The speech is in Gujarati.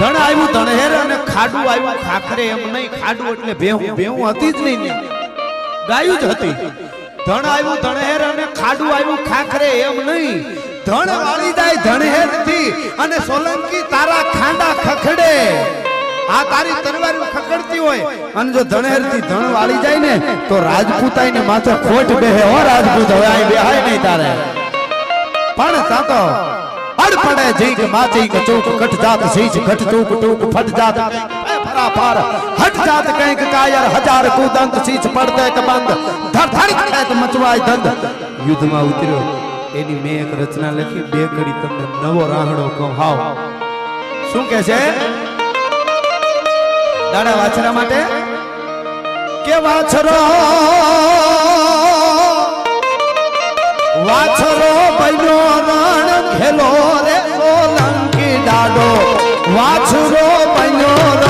ધણ. આવ્યું ધણહેર અને ખાડું આવ્યું. ખાખરે એમ નહીં, ખાડું એટલે ભેહું. ભેહું હતી જ નહીં. ગાયું જ હતી. ધણ આવ્યું ધણહેર અને ખાડું આવ્યું. ખાખરે એમ નહીં. ધણ વાળી જાય ધણહેરથી અને સોલંકી તારા ખાંડા ખખડે. આ તારી તરવારી ખખડતી હોય. અને જો ધણહેરથી ધણ વાળી જાય ને, તો રાજપૂતાઈ ને માથે ખોટ બેહે. હો રાજપૂત, હવે આ બેહાય નહીં તારે. પણ તા અડ પડે જીક માચી કે ચૂક કટ જાત સીચ ઘટ, ચૂક ટૂક, ફટ જાત. ફરા પાર હટ જાત, કંઈક કાયર, હજાર કુદંત સીચ પડતે કે બંધ. ધડ ધડ ખેત મચવાય દંડ યુદ્ધમાં ઉતર્યો. એની મેં એક રચના લખી, બે કડી તમને નવો રાહડો કહું. હાવ. શું કે છે? દાડા વાછરા માટે? કે વાછરો? વન્યો